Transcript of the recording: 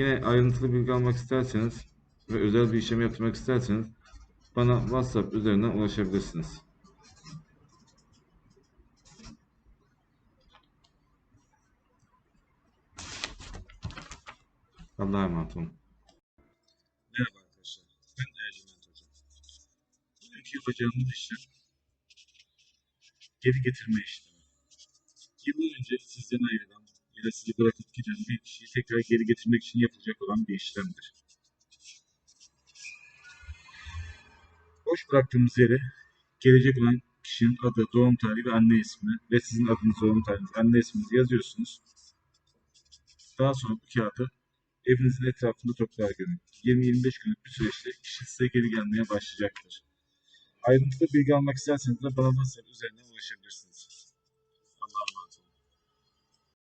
Yine ayrıntılı bilgi almak isterseniz ve özel bir işlem yaptırmak isterseniz bana WhatsApp üzerinden ulaşabilirsiniz. Allah'a emanet olun. Merhaba arkadaşlar. Ben Ercüment Hoca. Bugünkü yapacağımız işlem geri getirme işlemi. Yıllar önce sizden ayrılan ya da sizi bırakıp giden bir kişiyi tekrar geri getirmek için yapılacak olan bir işlemdir. Boş bıraktığımız yere gelecek olan kişinin adı, doğum tarihi ve anne ismi ve sizin adınız, doğum tarihiniz, anne isminizi yazıyorsunuz. Daha sonra bu kağıdı evinizin etrafında toprağa gömün. 20-25 günlük bir süreçte kişi size geri gelmeye başlayacaktır. Ayrıntılı bilgi almak isterseniz de bana WhatsApp üzerinden ulaşabilirsiniz.